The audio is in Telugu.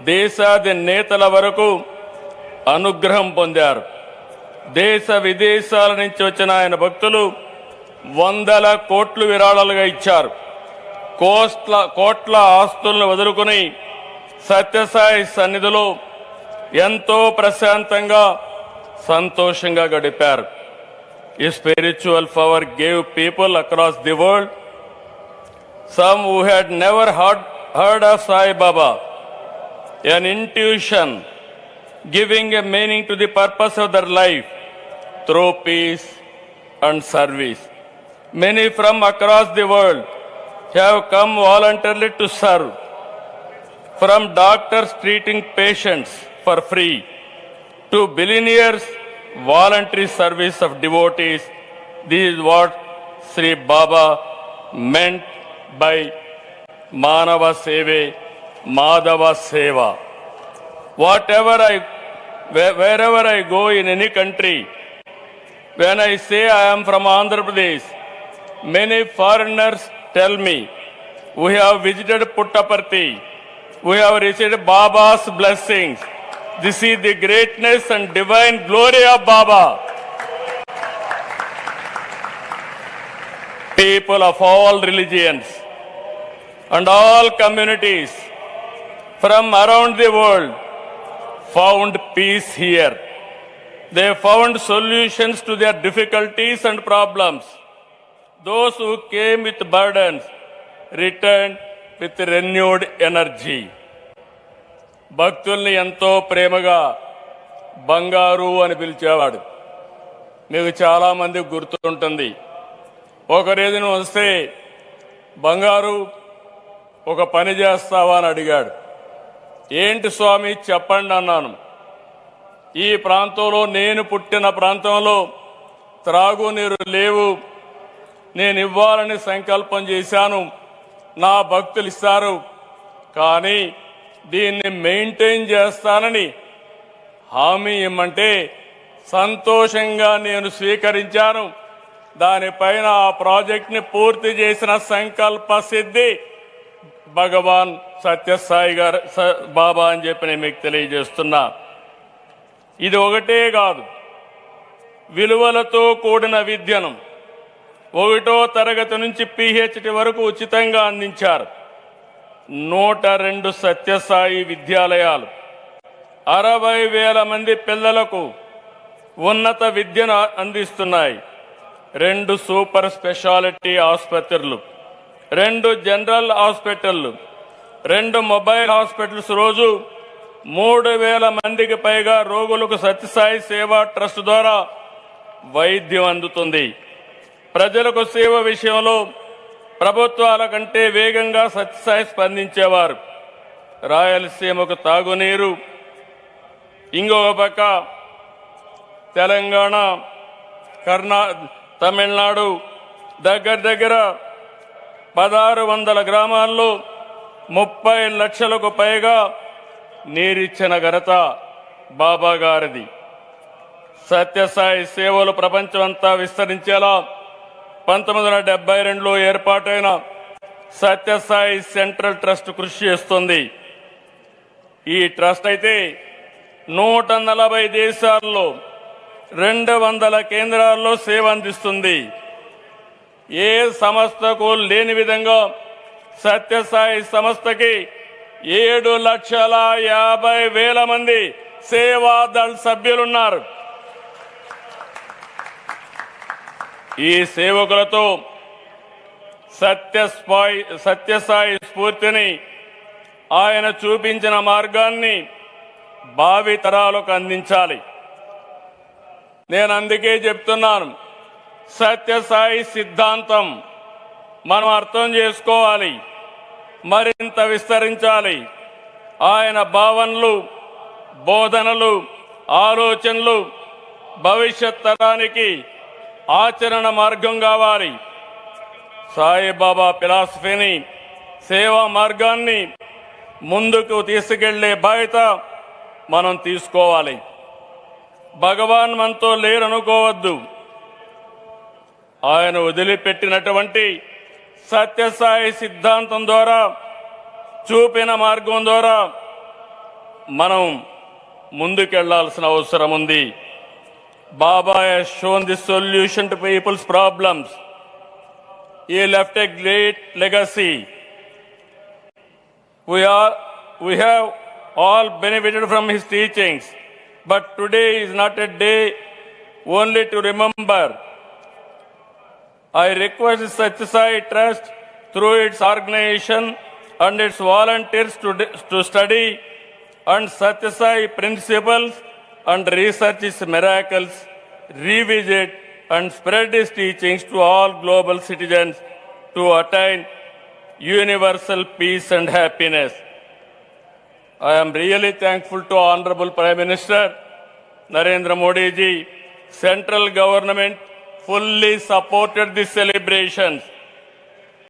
దేశాది నేతల వరకు అనుగ్రహం పొందారు. దేశ విదేశాల నుంచి వచ్చిన ఆయన భక్తులు వందల కోట్లు విరాళాలుగా ఇచ్చారు. కోట్ల కోట్ల ఆస్తులను వదులుకుని సత్యసాయి సన్నిధిలో ఎంతో ప్రశాంతంగా సంతోషంగా గడిపారు. ఈ spiritual power gave people across the world some who had never heard, heard of Saibaba an intuition giving a meaning to the purpose of their life through peace and service. Many from across the world have come voluntarily to serve. From doctors treating patients for free to billionaires voluntary service of devotees. This is what Sri Baba meant by Manava Seve, Madhava Seva. Whatever I, wherever I go in any country, when I say I am from Andhra Pradesh, many foreigners tell me, we have visited Puttaparthi, we have received Baba's blessings. This is the greatness and divine glory of Baba. People of all religions and all communities from around the world found peace here. They found solutions to their difficulties and problems. Those who came with burdens returned with renewed energy. భక్తుల్ని ఎంతో ప్రేమగా బంగారు అని పిలిచేవాడు మీకు చాలా మంది గుర్తుంటుంది ఒకరేదిన వస్తే బంగారు ఒక పని చేస్తావా అని అడిగాడు ఏంటి స్వామి చెప్పండి అన్నాను. ఈ ప్రాంతంలో నేను పుట్టిన ప్రాంతంలో త్రాగునీరు లేవు. నేను ఇవ్వాలని సంకల్పం చేశాను. నా భక్తులు ఇస్తారు. కానీ దీన్ని మెయింటైన్ చేస్తానని హామీ ఇమ్మంటే సంతోషంగా నేను స్వీకరించాను. దానిపైన ఆ ప్రాజెక్ట్ని పూర్తి చేసిన సంకల్ప సిద్ధి భగవాన్ సత్యసాయి గారు స- బాబా అని చెప్పి నేను మీకు తెలియజేస్తున్నా. ఇది ఒకటే కాదు. విలువలతో కూడిన విద్యను ఒకటో తరగతి నుంచి పిహెచ్డి వరకు ఉచితంగా అందించారు. నూట రెండు సత్యసాయి విద్యాలయాలు. అరవై వేల మంది పిల్లలకు ఉన్నత విద్యను అందిస్తున్నాయి. రెండు సూపర్ స్పెషాలిటీ ఆసుపత్రులు. రెండు జనరల్ హాస్పిటళ్ళు రెండు మొబైల్ హాస్పిటల్స్ రోజు మూడు వేల మందికి పైగా రోగులకు సత్యసాయి సేవా ట్రస్ట్ ద్వారా వైద్యం అందుతుంది. ప్రజలకు సేవ విషయంలో ప్రభుత్వాల కంటే వేగంగా సత్యసాయి స్పందించేవారు. రాయలసీమకు తాగునీరు ఇంకొక పక్క తెలంగాణ కర్ణా తమిళనాడు దగ్గర దగ్గర పదహారు వందల గ్రామాల్లో ముప్పై లక్షలకు పైగా నీరిచ్చిన ఘనత బాబా గారిది. సత్యసాయి సేవలు ప్రపంచమంతా విస్తరించేలా పంతొమ్మిది వందల డెబ్బై రెండులో ఏర్పాటైన సత్యసాయి సెంట్రల్ ట్రస్ట్ కృషి చేస్తుంది. ఈ ట్రస్ట్ అయితే నూట నలభై దేశాల్లో రెండు వందల కేంద్రాల్లో సేవ అందిస్తుంది. ఏ సంస్థకు లేని విధంగా సత్యసాయి సంస్థకి ఏడు లక్షల యాభై వేల మంది సేవాదళ్ సభ్యులున్నారు. ఈ సేవకులతో సత్యస్పాయి సత్యసాయి స్ఫూర్తిని ఆయన చూపించిన మార్గాన్ని భావి తరాలకు అందించాలి. నేను అందుకే చెప్తున్నాను సత్యసాయి సిద్ధాంతం మనం అర్థం చేసుకోవాలి మరింత విస్తరించాలి. ఆయన భావనలు బోధనలు ఆలోచనలు భవిష్యత్ తరానికి ఆచరణ మార్గం కావాలి. సాయిబాబా ఫిలాసఫీని సేవా మార్గాన్ని ముందుకు తీసుకెళ్ళే బాధ్యత మనం తీసుకోవాలి. భగవాన్ మనతో లేరనుకోవద్దు. ఆయన వదిలిపెట్టినటువంటి సత్యసాయి సిద్ధాంతం ద్వారా చూపిన మార్గం ద్వారా మనం ముందుకెళ్ళాల్సిన అవసరం ఉంది. Baba shown the solution to people's problems he left a great legacy we're we have all benefited from his teachings but today is not a day only to remember I request Satyasai Trust through its organization and its volunteers to, to study and Satyasai principles and research his miracles, revisit and spread his teachings to all global citizens to attain universal peace and happiness. I am really thankful to Honorable Prime Minister Narendra Modi ji. Central government fully supported these celebrations.